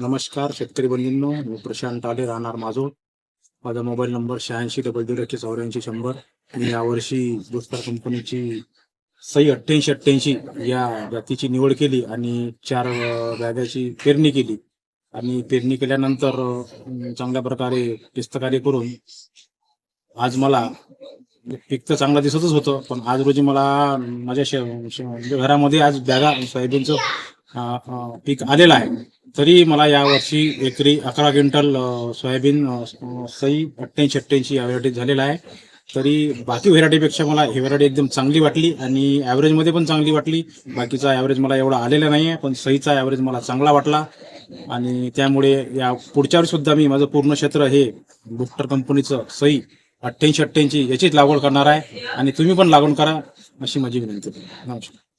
नमस्कार शेतकरी बंधूंनो. मी प्रशांत आले राहणार माझो. माझा मोबाईल नंबर शहाऐंशी डबल दीड एकशे चौऱ्याऐंशी शंभर. मी यावर्षी दुसऱ्या कंपनीची सई अठ्ठ्याऐंशी अठ्ठ्याऐंशी या जातीची निवड केली आणि चार अं, बॅगाची पेरणी केली. आणि पेरणी केल्यानंतर चांगल्या प्रकारे पिस्तकारी करून आज मला पीक तर चांगलं दिसतच होतं पण आज रोजी मला माझ्या शे घरामध्ये आज बॅगा सोयाबीनचं पीक आलेलं आहे. तरी मला यावर्षी एकरी अकरा क्विंटल सोयाबीन सई अठ्ठ्याऐंशी अठ्ठ्याऐंशी या व्हरायटीत झालेला आहे. तरी बाकी व्हेरायटीपेक्षा मला ही व्हेरायटी एकदम चांगली वाटली आणि ॲव्हरेजमध्ये पण चांगली वाटली. बाकीचा ॲव्हरेज मला एवढा आलेला नाही आहे पण सईचा ॲव्हरेज मला चांगला वाटला. आणि त्यामुळे या पुढच्या वर्षी सुद्धा मी माझं पूर्ण क्षेत्र हे बुस्टर कंपनीचं सई अठ्ठ्याऐंशी अठ्ठ्याऐंशी याचीच लागवड करणार आहे. आणि तुम्ही पण लागवड करा अशी माझी विनंती नमस्कार.